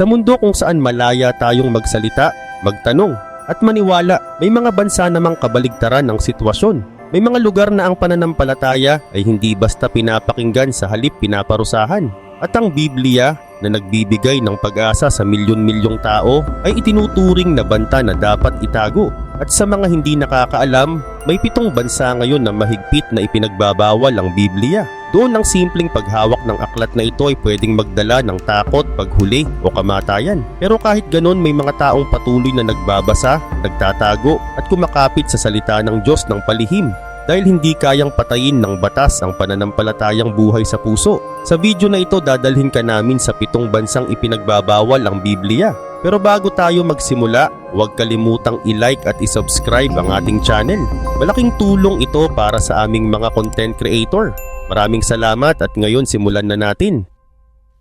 Sa mundo kung saan malaya tayong magsalita, magtanong, at maniwala, may mga bansa namang kabaligtaran ng sitwasyon. May mga lugar na ang pananampalataya ay hindi basta pinapakinggan sa halip pinaparusahan. At ang Biblia na nagbibigay ng pag-asa sa milyon-milyong tao ay itinuturing na banta na dapat itago. At sa mga hindi nakakaalam, may pitong bansa ngayon na mahigpit na ipinagbabawal ang Biblia. Doon ang simpleng paghawak ng aklat na ito ay pwedeng magdala ng takot, paghuli o kamatayan. Pero kahit ganon may mga taong patuloy na nagbabasa, nagtatago at kumakapit sa salita ng Diyos ng palihim dahil hindi kayang patayin ng batas ang pananampalatayang buhay sa puso. Sa video na ito dadalhin ka namin sa pitong bansang ipinagbabawal ang Biblia. Pero bago tayo magsimula, huwag kalimutang i-like at i-subscribe ang ating channel. Malaking tulong ito para sa aming mga content creator. Maraming salamat at ngayon simulan na natin.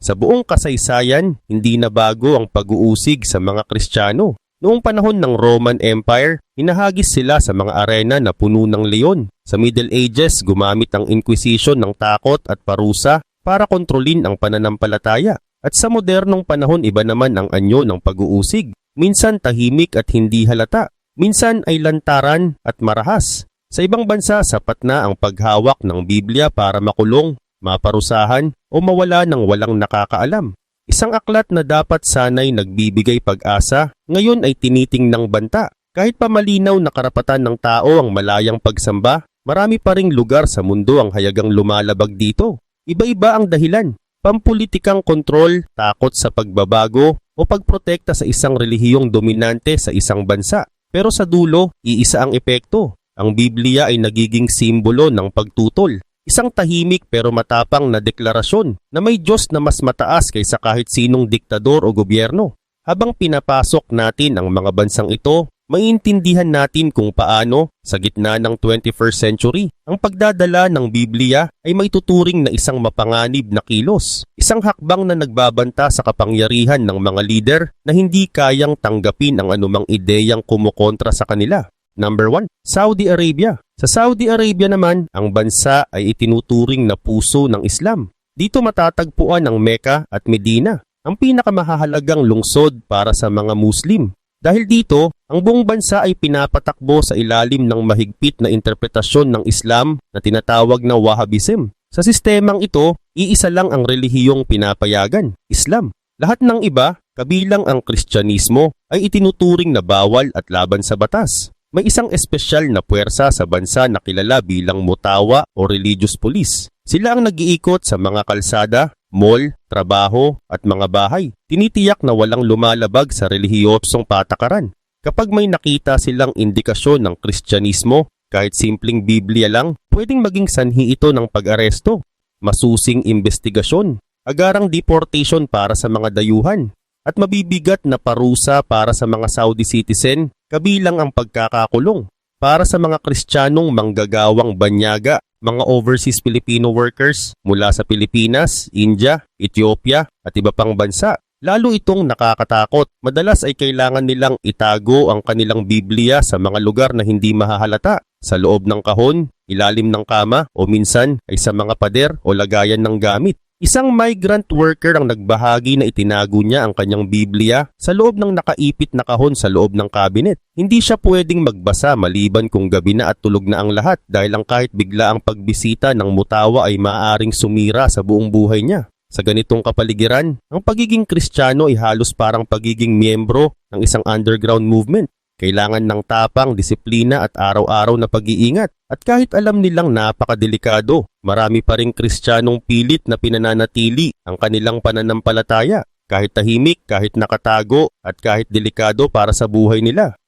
Sa buong kasaysayan, hindi na bago ang pag-uusig sa mga Kristiyano. Noong panahon ng Roman Empire, hinahagis sila sa mga arena na puno ng leon. Sa Middle Ages, gumamit ang Inquisition ng takot at parusa para kontrolin ang pananampalataya. At sa modernong panahon, iba naman ang anyo ng pag-uusig. Minsan tahimik at hindi halata. Minsan ay lantaran at marahas. Sa ibang bansa, sapat na ang paghawak ng Biblia para makulong, maparusahan o mawala ng walang nakakaalam. Isang aklat na dapat sanay nagbibigay pag-asa, ngayon ay tiniting ng banta. Kahit pa malinaw na karapatan ng tao ang malayang pagsamba, marami pa ring lugar sa mundo ang hayagang lumalabag dito. Iba-iba ang dahilan. Pampulitikang kontrol, takot sa pagbabago, o pagprotekta sa isang relihiyong dominante sa isang bansa. Pero sa dulo, iisa ang epekto. Ang Biblia ay nagiging simbolo ng pagtutol. Isang tahimik pero matapang na deklarasyon na may Diyos na mas mataas kaysa kahit sinong diktador o gobyerno. Habang pinapasok natin ang mga bansang ito, maintindihan natin kung paano, sa gitna ng 21st century, ang pagdadala ng Biblia ay may tuturing na isang mapanganib na kilos. Isang hakbang na nagbabanta sa kapangyarihan ng mga leader na hindi kayang tanggapin ang anumang ideyang kumukontra sa kanila. Number 1, Saudi Arabia. Sa Saudi Arabia naman, ang bansa ay itinuturing na puso ng Islam. Dito matatagpuan ang Mecca at Medina, ang pinakamahalagang lungsod para sa mga Muslim. Dahil dito, ang buong bansa ay pinapatakbo sa ilalim ng mahigpit na interpretasyon ng Islam na tinatawag na Wahhabism. Sa sistemang ito, iisa lang ang relihiyong pinapayagan, Islam. Lahat ng iba, kabilang ang Kristyanismo, ay itinuturing na bawal at laban sa batas. May isang espesyal na puwersa sa bansa na kilala bilang mutawa o religious police. Sila ang nag-iikot sa mga kalsada, mall, trabaho at mga bahay. Tinitiyak na walang lumalabag sa relihiyosong patakaran. Kapag may nakita silang indikasyon ng Kristyanismo, kahit simpleng Biblia lang, pwedeng maging sanhi ito ng pag-aresto, masusing investigasyon, agarang deportation para sa mga dayuhan, at mabibigat na parusa para sa mga Saudi citizen kabilang ang pagkakakulong. Para sa mga Kristiyanong manggagawang banyaga, mga overseas Filipino workers mula sa Pilipinas, India, Ethiopia at iba pang bansa. Lalo itong nakakatakot. Madalas ay kailangan nilang itago ang kanilang Biblia sa mga lugar na hindi mahahalata, sa loob ng kahon, ilalim ng kama o minsan ay sa mga pader o lagayan ng gamit. Isang migrant worker ang nagbahagi na itinago niya ang kanyang Biblia sa loob ng nakaipit na kahon sa loob ng kabinet. Hindi siya pwedeng magbasa maliban kung gabi na at tulog na ang lahat dahil ang kahit bigla ang pagbisita ng mutawa ay maaaring sumira sa buong buhay niya. Sa ganitong kapaligiran, ang pagiging kristyano ay halos parang pagiging miyembro ng isang underground movement. Kailangan ng tapang, disiplina at araw-araw na pag-iingat. At kahit alam nilang napakadelikado, marami pa rin kristyanong pilit na pinananatili ang kanilang pananampalataya. Kahit tahimik, kahit nakatago, at kahit delikado para sa buhay nila.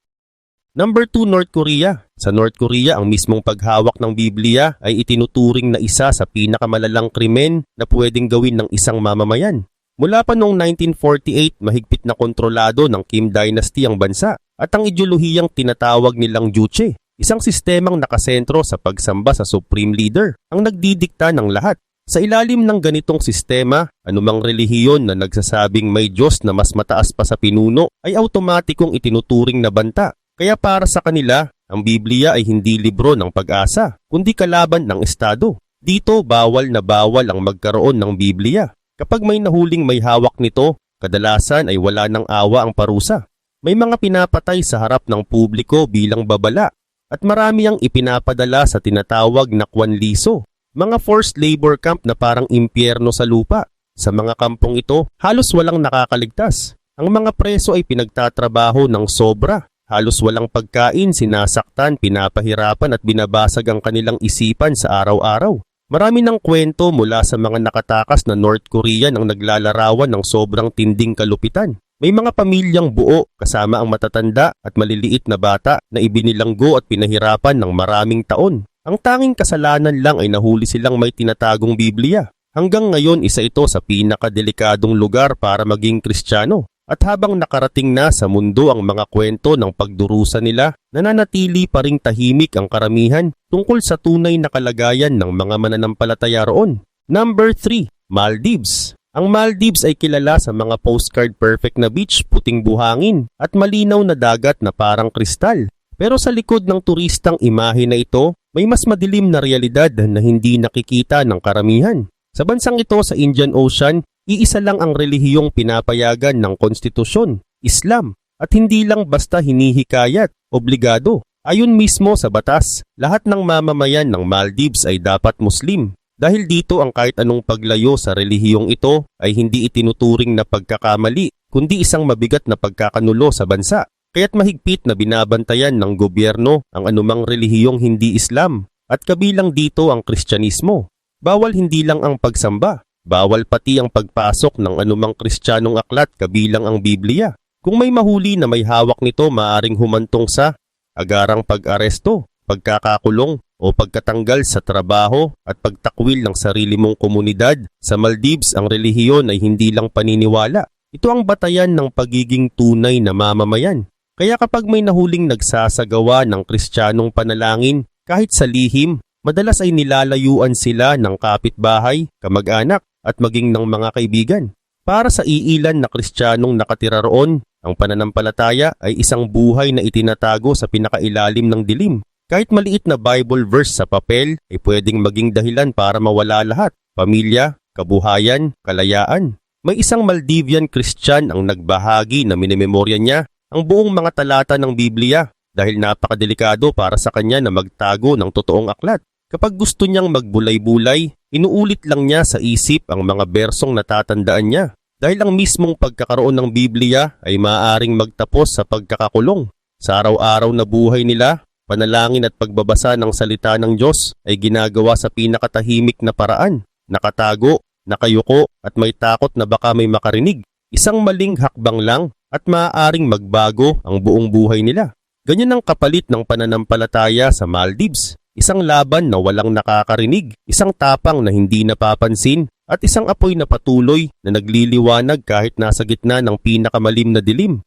Number 2, North Korea. Sa North Korea, ang mismong paghawak ng Biblia ay itinuturing na isa sa pinakamalalang krimen na pwedeng gawin ng isang mamamayan. Mula pa noong 1948, mahigpit na kontrolado ng Kim Dynasty ang bansa at ang ideolohiyang tinatawag nilang Juche, isang sistemang nakasentro sa pagsamba sa Supreme Leader, ang nagdidikta ng lahat. Sa ilalim ng ganitong sistema, anumang relihiyon na nagsasabing may Diyos na mas mataas pa sa pinuno ay automatikong itinuturing na banta. Kaya para sa kanila, ang Biblia ay hindi libro ng pag-asa, kundi kalaban ng Estado. Dito bawal na bawal ang magkaroon ng Biblia. Kapag may nahuling may hawak nito, Kadalasan ay wala ng awa ang parusa. May mga pinapatay sa harap ng publiko bilang babala at marami ang ipinapadala sa tinatawag na kwanliso, mga forced labor camp na parang impyerno sa lupa. Sa mga kampong ito, halos walang nakakaligtas. Ang mga preso ay pinagtatrabaho ng sobra. Halos walang pagkain, sinasaktan, pinapahirapan at binabasag ang kanilang isipan sa araw-araw. Marami ng kwento mula sa mga nakatakas na North Korean ang naglalarawan ng sobrang tinding kalupitan. May mga pamilyang buo kasama ang matatanda at maliliit na bata na ibinilanggo at pinahirapan ng maraming taon. Ang tanging kasalanan lang ay nahuli silang may tinatagong Biblia. Hanggang ngayon isa ito sa pinakadelikadong lugar para maging Kristiyano. At habang nakarating na sa mundo ang mga kwento ng pagdurusa nila, nananatili pa ring tahimik ang karamihan tungkol sa tunay na kalagayan ng mga mananampalataya roon. Number 3. Maldives ang Maldives ay kilala sa mga postcard perfect na beach, puting buhangin at malinaw na dagat na parang kristal. Pero sa likod ng turistang imahe na ito, may mas madilim na realidad na hindi nakikita ng karamihan. Sa bansang ito sa Indian Ocean, iisa lang ang relihiyong pinapayagan ng konstitusyon, Islam, at hindi lang basta hinihikayat, obligado. Ayon mismo sa batas, lahat ng mamamayan ng Maldives ay dapat Muslim dahil dito ang kahit anong paglayo sa relihiyong ito ay hindi itinuturing na pagkakamali, kundi isang mabigat na pagkakanulo sa bansa. Kaya't mahigpit na binabantayan ng gobyerno ang anumang relihiyong hindi Islam at kabilang dito ang Kristyanismo. Bawal hindi lang ang pagsamba, bawal pati ang pagpasok ng anumang Kristyanong aklat kabilang ang Biblia. Kung may mahuli na may hawak nito maaring humantong sa agarang pag-aresto, pagkakakulong o pagkatanggal sa trabaho at pagtakwil ng sarili mong komunidad. Sa Maldives, ang relihiyon ay hindi lang paniniwala. Ito ang batayan ng pagiging tunay na mamamayan. Kaya kapag may nahuling nagsasagawa ng kristyanong panalangin, kahit sa lihim, madalas ay nilalayuan sila ng kapitbahay, kamag-anak at maging ng mga kaibigan. Para sa iilan na kristyanong nakatira roon, ang pananampalataya ay isang buhay na itinatago sa pinakailalim ng dilim. Kahit maliit na Bible verse sa papel ay pwedeng maging dahilan para mawala lahat. Pamilya, kabuhayan, kalayaan. May isang Maldivian Christian ang nagbahagi na minememorya niya ang buong mga talata ng Biblia dahil napakadelikado para sa kanya na magtago ng totoong aklat. Kapag gusto niyang magbulay-bulay, inuulit lang niya sa isip ang mga bersong natatandaan niya dahil ang mismong pagkakaroon ng Biblia ay maaaring magtapos sa pagkakakulong. Sa araw-araw na buhay nila, panalangin at pagbabasa ng salita ng Diyos ay ginagawa sa pinakatahimik na paraan, nakatago, nakayuko at may takot na baka may makarinig. Isang maling hakbang lang at maaaring magbago ang buong buhay nila. Ganyan ang kapalit ng pananampalataya sa Maldives. Isang laban na walang nakakarinig, isang tapang na hindi napapansin, at isang apoy na patuloy na nagliliwanag kahit nasa gitna ng pinakamalim na dilim.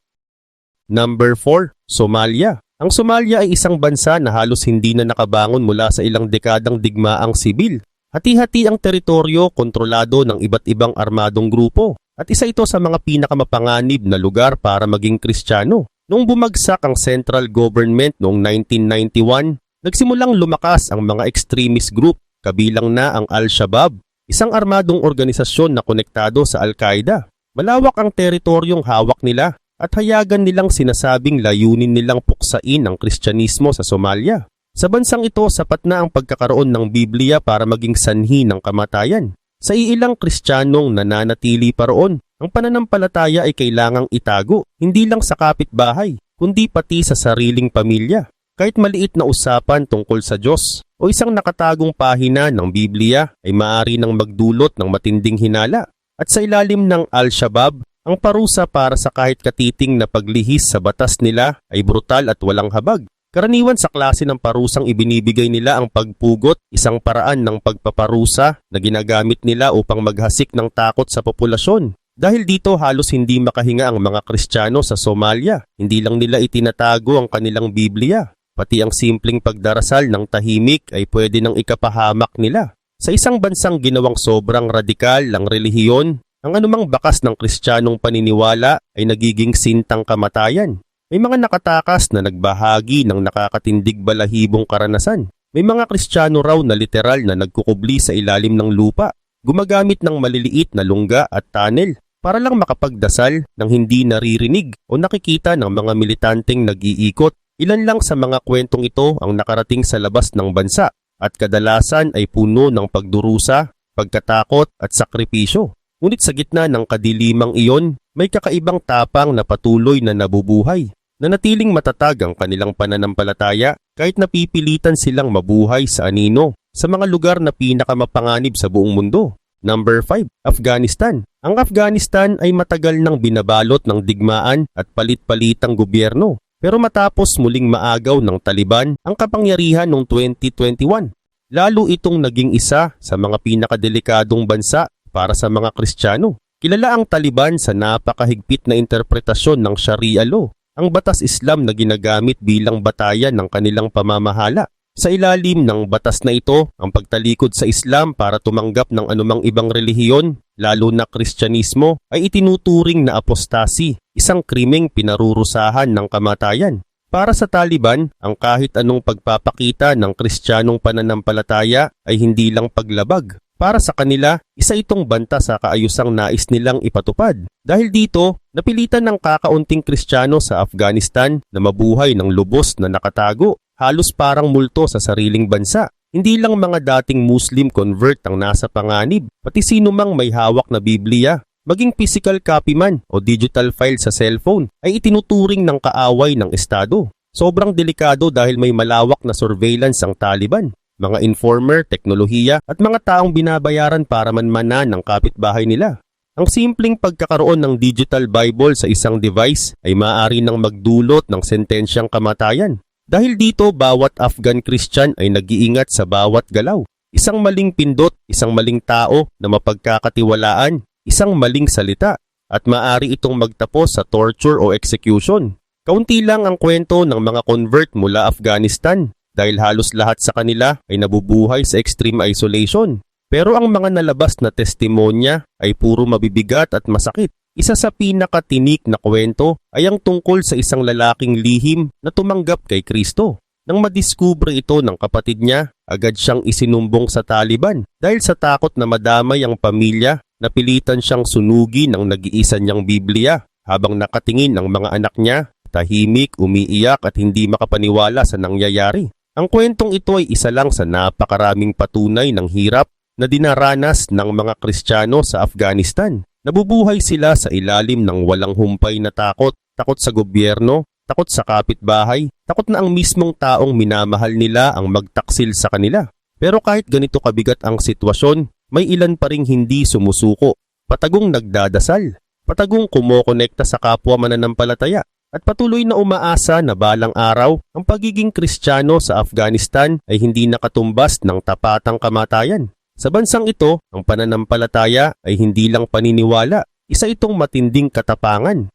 Number 4. Somalia ang Somalia ay isang bansa na halos hindi na nakabangon mula sa ilang dekadang digmaang sibil. Hati-hati ang teritoryo kontrolado ng iba't ibang armadong grupo at isa ito sa mga pinakamapanganib na lugar para maging kristyano. Noong bumagsak ang central government noong 1991, nagsimulang lumakas ang mga extremist group kabilang na ang Al-Shabaab, isang armadong organisasyon na konektado sa Al-Qaeda. Malawak ang teritoryong hawak nila at hayagan nilang sinasabing layunin nilang puksain ang Kristyanismo sa Somalia. Sa bansang ito, sapat na ang pagkakaroon ng Biblia para maging sanhi ng kamatayan. Sa iilang Kristiyanong nananatili pa roon, ang pananampalataya ay kailangang itago, hindi lang sa kapitbahay, kundi pati sa sariling pamilya. Kahit maliit na usapan tungkol sa Diyos o isang nakatagong pahina ng Biblia ay maaari nang magdulot ng matinding hinala. At sa ilalim ng Al-Shabaab, ang parusa para sa kahit katiting na paglihis sa batas nila ay brutal at walang habag. Karaniwan sa klase ng parusang ibinibigay nila ang pagpugot, isang paraan ng pagpaparusa na ginagamit nila upang maghasik ng takot sa populasyon. Dahil dito halos hindi makahinga ang mga Kristiyano sa Somalia. Hindi lang nila itinatago ang kanilang Biblia. Pati ang simpleng pagdarasal ng tahimik ay pwede nang ikapahamak nila. Sa isang bansang ginawang sobrang radikal ang relihiyon, ang anumang bakas ng kristyanong paniniwala ay nagiging sintang kamatayan. May mga nakatakas na nagbahagi ng nakakatindig balahibong karanasan. May mga kristyano raw na literal na nagkukubli sa ilalim ng lupa, gumagamit ng maliliit na lungga at tunnel para lang makapagdasal ng hindi naririnig o nakikita ng mga militanteng nag-iikot. Ilan lang sa mga kwentong ito ang nakarating sa labas ng bansa at kadalasan ay puno ng pagdurusa, pagkatakot at sakripisyo. Ngunit sa gitna ng kadilimang iyon, may kakaibang tapang na patuloy na nabubuhay. Nanatiling matatag ang kanilang pananampalataya kahit napipilitan silang mabuhay sa anino sa mga lugar na pinakamapanganib sa buong mundo. Number 5. Afghanistan. Ang Afghanistan ay matagal nang binabalot ng digmaan at palit-palitang gobyerno. Pero matapos muling maagaw ng Taliban ang kapangyarihan noong 2021, lalo itong naging isa sa mga pinakadelikadong bansa para sa mga Kristiyano. Kilala ang Taliban sa napakahigpit na interpretasyon ng Sharia law, ang batas Islam na ginagamit bilang batayan ng kanilang pamamahala. Sa ilalim ng batas na ito, ang pagtalikod sa Islam para tumanggap ng anumang ibang relihiyon, lalo na Kristyanismo, ay itinuturing na apostasi, isang krimeng pinarurusahan ng kamatayan. Para sa Taliban, ang kahit anong pagpapakita ng Kristiyanong pananampalataya ay hindi lang paglabag. Para sa kanila, isa itong banta sa kaayusang nais nilang ipatupad. Dahil dito, napilitan ng kakaunting Kristiyano sa Afghanistan na mabuhay ng lubos na nakatago halos parang multo sa sariling bansa. Hindi lang mga dating Muslim convert ang nasa panganib, pati sino mang may hawak na Biblia, maging physical copy man o digital file sa cellphone ay itinuturing ng kaaway ng Estado. Sobrang delikado dahil may malawak na surveillance ang Taliban, mga informer, teknolohiya at mga taong binabayaran para manmanan ng kapitbahay nila. Ang simpleng pagkakaroon ng digital Bible sa isang device ay maaari nang magdulot ng sentensyang kamatayan. Dahil dito, bawat Afghan Christian ay nag-iingat sa bawat galaw. Isang maling pindot, isang maling tao na mapagkakatiwalaan, isang maling salita, at maaari itong magtapos sa torture o execution. Kaunti lang ang kwento ng mga convert mula Afghanistan dahil halos lahat sa kanila ay nabubuhay sa extreme isolation. Pero ang mga nalabas na testimonya ay puro mabibigat at masakit. Isa sa pinakatinik na kwento ay ang tungkol sa isang lalaking lihim na tumanggap kay Kristo. Nang madiskubre ito ng kapatid niya, agad siyang isinumbong sa Taliban dahil sa takot na madamay ang pamilya, napilitan siyang sunugi ng nag-iisa niyang Biblia habang nakatingin ang mga anak niya, tahimik, umiiyak at hindi makapaniwala sa nangyayari. Ang kwentong ito ay isa lang sa napakaraming patunay ng hirap na dinaranas ng mga Kristiyano sa Afghanistan. Nabubuhay sila sa ilalim ng walang humpay na takot, takot sa gobyerno, takot sa kapitbahay, takot na ang mismong taong minamahal nila ang magtaksil sa kanila. Pero kahit ganito kabigat ang sitwasyon, may ilan pa ring hindi sumusuko, patagong nagdadasal, patagong kumokonekta sa kapwa mananampalataya, at patuloy na umaasa na balang araw ang pagiging kristyano sa Afghanistan ay hindi nakatumbas ng tapatang kamatayan. Sa bansang ito, ang pananampalataya ay hindi lang paniniwala, isa itong matinding katapangan.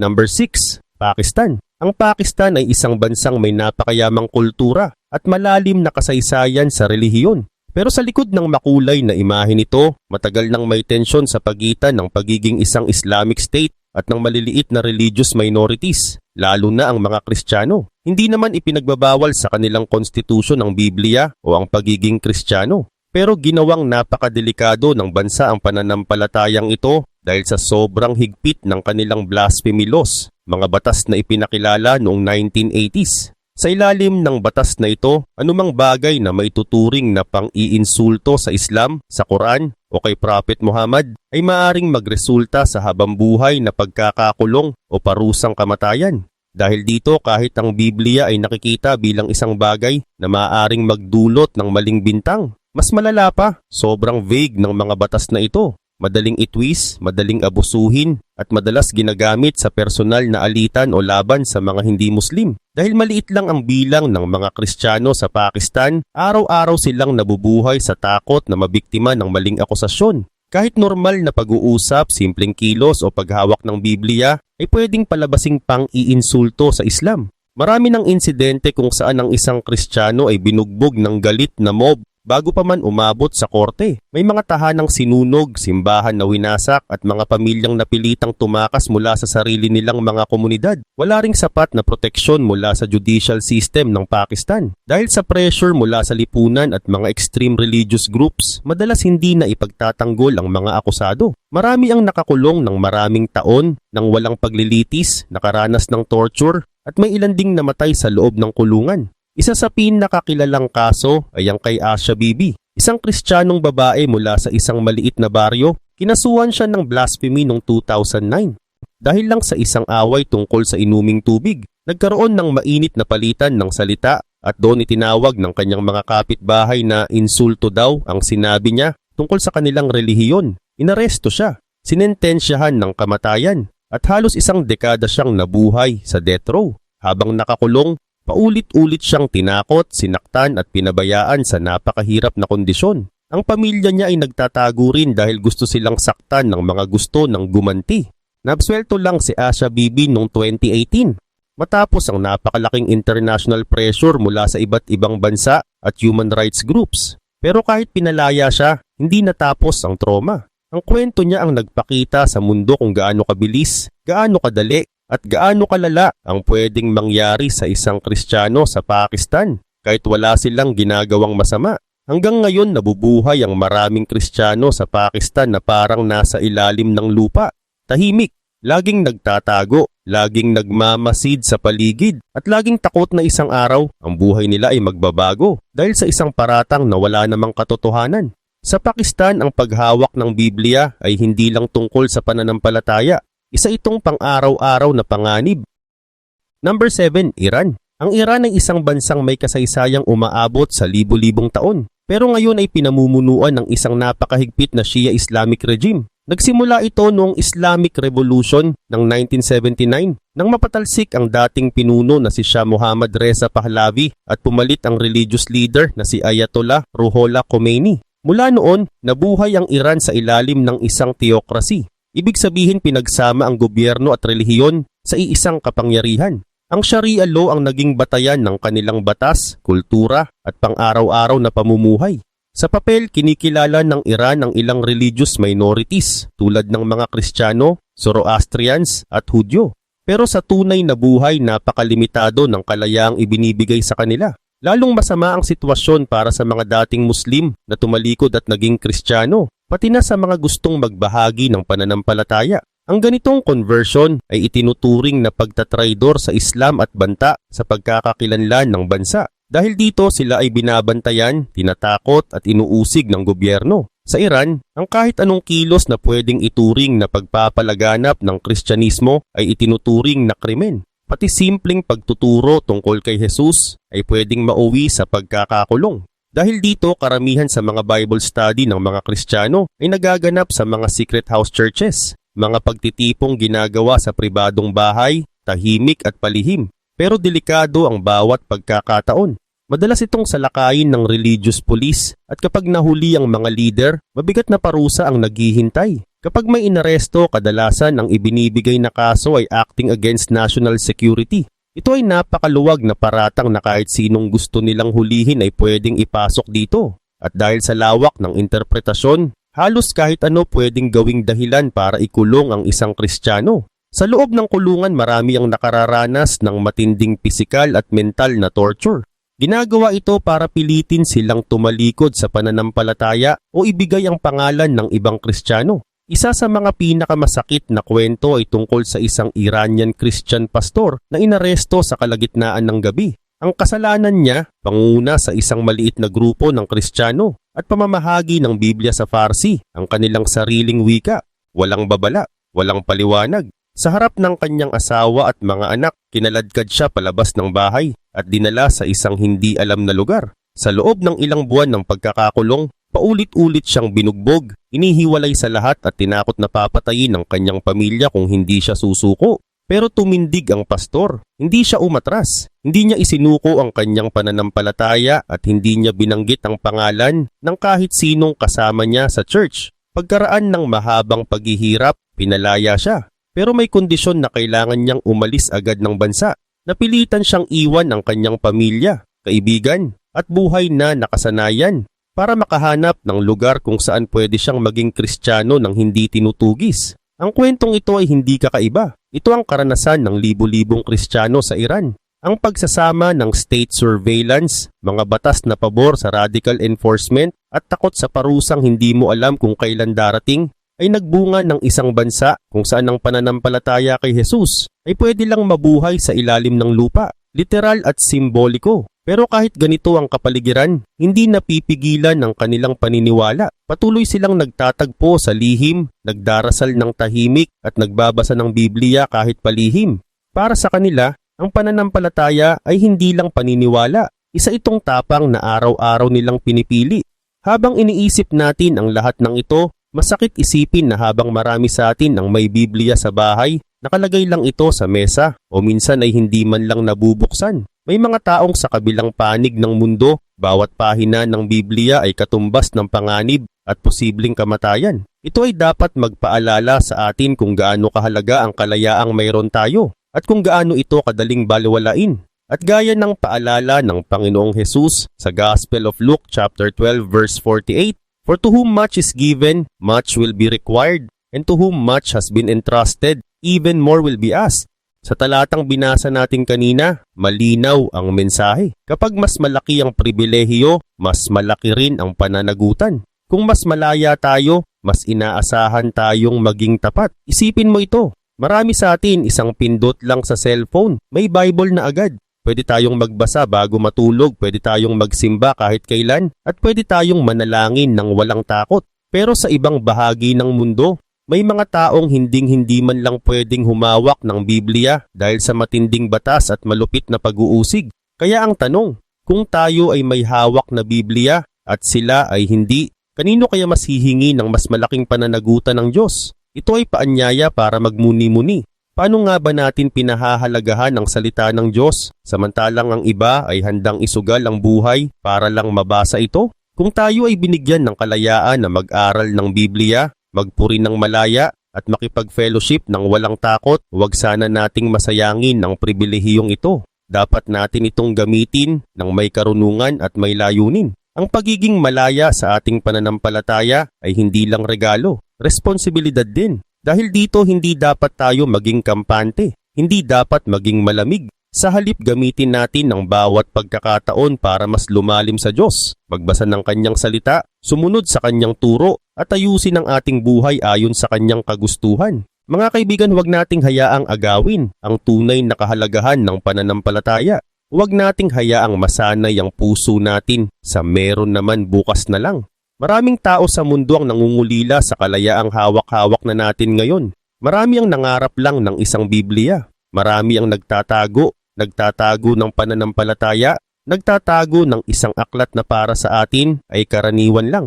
Number 6. Pakistan. Ang Pakistan ay isang bansang may napakayamang kultura at malalim na kasaysayan sa relihiyon. Pero sa likod ng makulay na imahe nito, matagal nang may tensyon sa pagitan ng pagiging isang Islamic State at ng maliliit na religious minorities, lalo na ang mga Kristiyano. Hindi naman ipinagbabawal sa kanilang konstitusyon ang Biblia o ang pagiging Kristiyano. Pero ginawang napakadelikado ng bansa ang pananampalatayang ito dahil sa sobrang higpit ng kanilang blasphemy laws, mga batas na ipinakilala noong 1980s. Sa ilalim ng batas na ito, anumang bagay na may tuturing na pang-iinsulto sa Islam, sa Quran o kay Prophet Muhammad ay maaring magresulta sa habambuhay na pagkakakulong o parusang kamatayan. Dahil dito kahit ang Biblia ay nakikita bilang isang bagay na maaaring magdulot ng maling bintang, mas malala pa, sobrang vague ng mga batas na ito. Madaling itwis, madaling abusuhin, at madalas ginagamit sa personal na alitan o laban sa mga hindi Muslim. Dahil maliit lang ang bilang ng mga Kristiyano sa Pakistan, araw-araw silang nabubuhay sa takot na mabiktima ng maling akusasyon. Kahit normal na pag-uusap, simpleng kilos o paghawak ng Biblia ay pwedeng palabasing pang-iinsulto sa Islam. Marami ng insidente kung saan ang isang Kristiyano ay binugbog ng galit na mob bago pa man umabot sa korte. May mga tahanang sinunog, simbahan na winasak at mga pamilyang napilitang tumakas mula sa sarili nilang mga komunidad. Wala ring sapat na proteksyon mula sa judicial system ng Pakistan. Dahil sa pressure mula sa lipunan at mga extreme religious groups, madalas hindi na ipagtatanggol ang mga akusado. Marami ang nakakulong ng maraming taon nang walang paglilitis, nakaranas ng torture, at may ilan ding namatay sa loob ng kulungan. Isa sa pinakakilalang kaso ay ang kay Asha Bibi, isang kristyanong babae mula sa isang maliit na baryo. Kinasuhan siya ng blasphemy noong 2009. Dahil lang sa isang away tungkol sa inuming tubig, nagkaroon ng mainit na palitan ng salita at doon itinawag ng kanyang mga kapitbahay na insulto daw ang sinabi niya tungkol sa kanilang relihiyon. Inaresto siya, sinentensyahan ng kamatayan at halos isang dekada siyang nabuhay sa death row. Habang nakakulong, Paulit-ulit siyang tinakot, sinaktan at pinabayaan sa napakahirap na kondisyon. Ang pamilya niya ay nagtatago rin dahil gusto silang saktan ng mga gusto ng gumanti. Nabswelto lang si Asha Bibi noong 2018 matapos ang napakalaking international pressure mula sa iba't ibang bansa at human rights groups. Pero kahit pinalaya siya, hindi natapos ang trauma. Ang kwento niya ang nagpakita sa mundo kung gaano kabilis, gaano kadali at gaano kalala ang pwedeng mangyari sa isang Kristiyano sa Pakistan kahit wala silang ginagawang masama. Hanggang ngayon nabubuhay ang maraming Kristiyano sa Pakistan na parang nasa ilalim ng lupa. Tahimik, laging nagtatago, laging nagmamasid sa paligid at laging takot na isang araw ang buhay nila ay magbabago dahil sa isang paratang na wala namang katotohanan. Sa Pakistan, ang paghawak ng Biblia ay hindi lang tungkol sa pananampalataya isa itong pang-araw-araw na panganib. Number 7, Iran. Ang Iran ay isang bansang may kasaysayang umaabot sa libo-libong taon. Pero ngayon ay pinamumunuan ng isang napakahigpit na Shia Islamic regime. Nagsimula ito noong Islamic Revolution ng 1979 nang mapatalsik ang dating pinuno na si Shah Muhammad Reza Pahlavi at pumalit ang religious leader na si Ayatollah Ruhollah Khomeini. Mula noon, nabuhay ang Iran sa ilalim ng isang theocracy Ibig sabihin pinagsama ang gobyerno at relihiyon sa iisang kapangyarihan. Ang Sharia law ang naging batayan ng kanilang batas, kultura at pang-araw-araw na pamumuhay. Sa papel, kinikilala ng Iran ang ilang religious minorities tulad ng mga Kristiyano, Zoroastrians at Hudyo. Pero sa tunay na buhay napakalimitado ng kalayaang ibinibigay sa kanila. Lalong masama ang sitwasyon para sa mga dating Muslim na tumalikod at naging Kristiyano pati na sa mga gustong magbahagi ng pananampalataya. Ang ganitong conversion ay itinuturing na pagtatraidor sa Islam at banta sa pagkakakilanlan ng bansa. Dahil dito sila ay binabantayan, tinatakot at inuusig ng gobyerno. Sa Iran, ang kahit anong kilos na pwedeng ituring na pagpapalaganap ng Kristyanismo ay itinuturing na krimen. Pati simpleng pagtuturo tungkol kay Jesus ay pwedeng mauwi sa pagkakakulong. Dahil dito karamihan sa mga Bible study ng mga Kristiyano ay nagaganap sa mga secret house churches, mga pagtitipong ginagawa sa pribadong bahay, tahimik at palihim. Pero delikado ang bawat pagkakataon. Madalas itong salakayin ng religious police at kapag nahuli ang mga leader, mabigat na parusa ang naghihintay. Kapag may inaresto, kadalasan ang ibinibigay na kaso ay acting against national security ito ay napakaluwag na paratang na kahit sinong gusto nilang hulihin ay pwedeng ipasok dito. At dahil sa lawak ng interpretasyon, halos kahit ano pwedeng gawing dahilan para ikulong ang isang kristyano. Sa loob ng kulungan marami ang nakararanas ng matinding pisikal at mental na torture. Ginagawa ito para pilitin silang tumalikod sa pananampalataya o ibigay ang pangalan ng ibang kristyano. Isa sa mga pinakamasakit na kwento ay tungkol sa isang Iranian Christian pastor na inaresto sa kalagitnaan ng gabi. Ang kasalanan niya, panguna sa isang maliit na grupo ng Kristiyano at pamamahagi ng Biblia sa Farsi, ang kanilang sariling wika. Walang babala, walang paliwanag. Sa harap ng kanyang asawa at mga anak, kinaladkad siya palabas ng bahay at dinala sa isang hindi alam na lugar. Sa loob ng ilang buwan ng pagkakakulong, Paulit-ulit siyang binugbog, inihiwalay sa lahat at tinakot na papatayin ng kanyang pamilya kung hindi siya susuko. Pero tumindig ang pastor. Hindi siya umatras. Hindi niya isinuko ang kanyang pananampalataya at hindi niya binanggit ang pangalan ng kahit sinong kasama niya sa church. Pagkaraan ng mahabang paghihirap, pinalaya siya. Pero may kondisyon na kailangan niyang umalis agad ng bansa. Napilitan siyang iwan ang kanyang pamilya, kaibigan, at buhay na nakasanayan para makahanap ng lugar kung saan pwede siyang maging kristyano ng hindi tinutugis. Ang kwentong ito ay hindi kakaiba. Ito ang karanasan ng libu-libong kristyano sa Iran. Ang pagsasama ng state surveillance, mga batas na pabor sa radical enforcement at takot sa parusang hindi mo alam kung kailan darating ay nagbunga ng isang bansa kung saan ang pananampalataya kay Jesus ay pwede lang mabuhay sa ilalim ng lupa, literal at simboliko. Pero kahit ganito ang kapaligiran, hindi napipigilan ng kanilang paniniwala. Patuloy silang nagtatagpo sa lihim, nagdarasal ng tahimik at nagbabasa ng Biblia kahit palihim. Para sa kanila, ang pananampalataya ay hindi lang paniniwala, isa itong tapang na araw-araw nilang pinipili. Habang iniisip natin ang lahat ng ito, masakit isipin na habang marami sa atin ang may Biblia sa bahay, nakalagay lang ito sa mesa o minsan ay hindi man lang nabubuksan. May mga taong sa kabilang panig ng mundo, bawat pahina ng Biblia ay katumbas ng panganib at posibleng kamatayan. Ito ay dapat magpaalala sa atin kung gaano kahalaga ang kalayaang mayroon tayo at kung gaano ito kadaling baliwalain. At gaya ng paalala ng Panginoong Hesus sa Gospel of Luke chapter 12 verse 48, For to whom much is given, much will be required, and to whom much has been entrusted, even more will be asked. Sa talatang binasa natin kanina, malinaw ang mensahe. Kapag mas malaki ang pribilehiyo, mas malaki rin ang pananagutan. Kung mas malaya tayo, mas inaasahan tayong maging tapat. Isipin mo ito, Marami sa atin isang pindot lang sa cellphone, may Bible na agad. Pwede tayong magbasa bago matulog, pwede tayong magsimba kahit kailan, at pwede tayong manalangin ng walang takot. Pero sa ibang bahagi ng mundo, may mga taong hinding-hindi man lang pwedeng humawak ng Biblia dahil sa matinding batas at malupit na pag-uusig. Kaya ang tanong, kung tayo ay may hawak na Biblia at sila ay hindi, kanino kaya mas hihingi ng mas malaking pananagutan ng Diyos? Ito ay paanyaya para magmuni-muni. Paano nga ba natin pinahahalagahan ang salita ng Diyos samantalang ang iba ay handang isugal ang buhay para lang mabasa ito? Kung tayo ay binigyan ng kalayaan na mag-aral ng Biblia, magpuri ng malaya at makipag-fellowship ng walang takot, huwag sana nating masayangin ang pribilehiyong ito. Dapat natin itong gamitin ng may karunungan at may layunin. Ang pagiging malaya sa ating pananampalataya ay hindi lang regalo, responsibilidad din. Dahil dito hindi dapat tayo maging kampante, hindi dapat maging malamig. Sa halip gamitin natin ang bawat pagkakataon para mas lumalim sa Diyos, magbasa ng kanyang salita, sumunod sa kanyang turo, at ayusin ang ating buhay ayon sa kanyang kagustuhan. Mga kaibigan, huwag nating hayaang agawin ang tunay na kahalagahan ng pananampalataya. Huwag nating hayaang masanay ang puso natin sa meron naman bukas na lang. Maraming tao sa mundo ang nangungulila sa kalayaang hawak-hawak na natin ngayon. Marami ang nangarap lang ng isang Biblia. Marami ang nagtatago, nagtatago ng pananampalataya, nagtatago ng isang aklat na para sa atin ay karaniwan lang.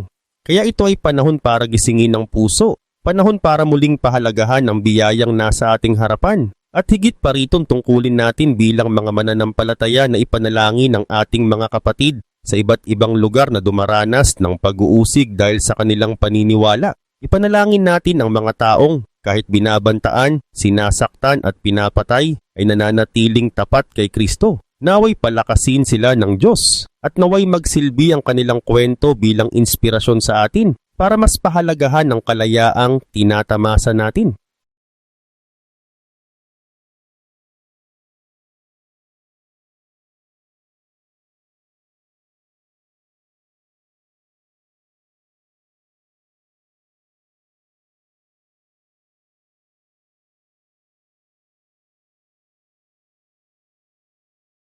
Kaya ito ay panahon para gisingin ng puso, panahon para muling pahalagahan ang biyayang nasa ating harapan. At higit pa rito tungkulin natin bilang mga mananampalataya na ipanalangin ng ating mga kapatid sa iba't ibang lugar na dumaranas ng pag-uusig dahil sa kanilang paniniwala. Ipanalangin natin ang mga taong kahit binabantaan, sinasaktan at pinapatay ay nananatiling tapat kay Kristo. Naway palakasin sila ng Diyos at naway magsilbi ang kanilang kwento bilang inspirasyon sa atin para mas pahalagahan ang kalayaang tinatamasa natin.